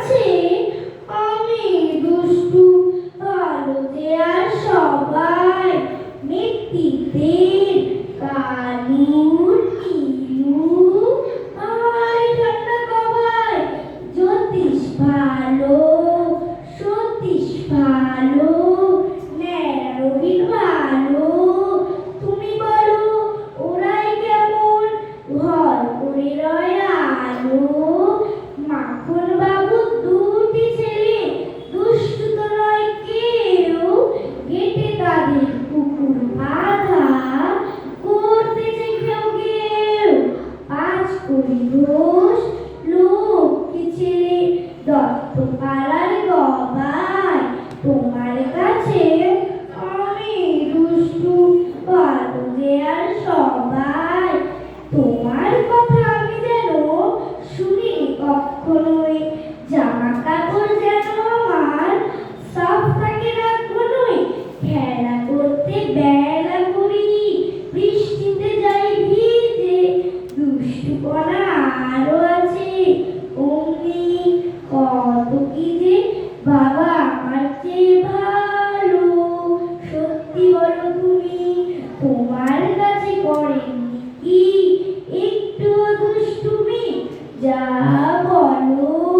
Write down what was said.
কাছে আমি দুষ্টু আর সবাই মিত্তিদের কালু নীলু আই ঠান্ডা জ্যোতিষ ভালো, সতীশ ভালো, ন্যাড়া ভালো। পাঁচ লোক লক্ষ্মী ছেলে দত্ত পাড়ার গবাই তোমার কাছে আমি দুষ্টু ভালো যে আর সবাই। তোমার কথা আমি যেন শুনি কখনোই বাবা আমার চেয়ে ভালো, সত্যি বলো তুমি, তোমার কাছে করেনি কি? একটু দুষ্টুমি, যা বলো।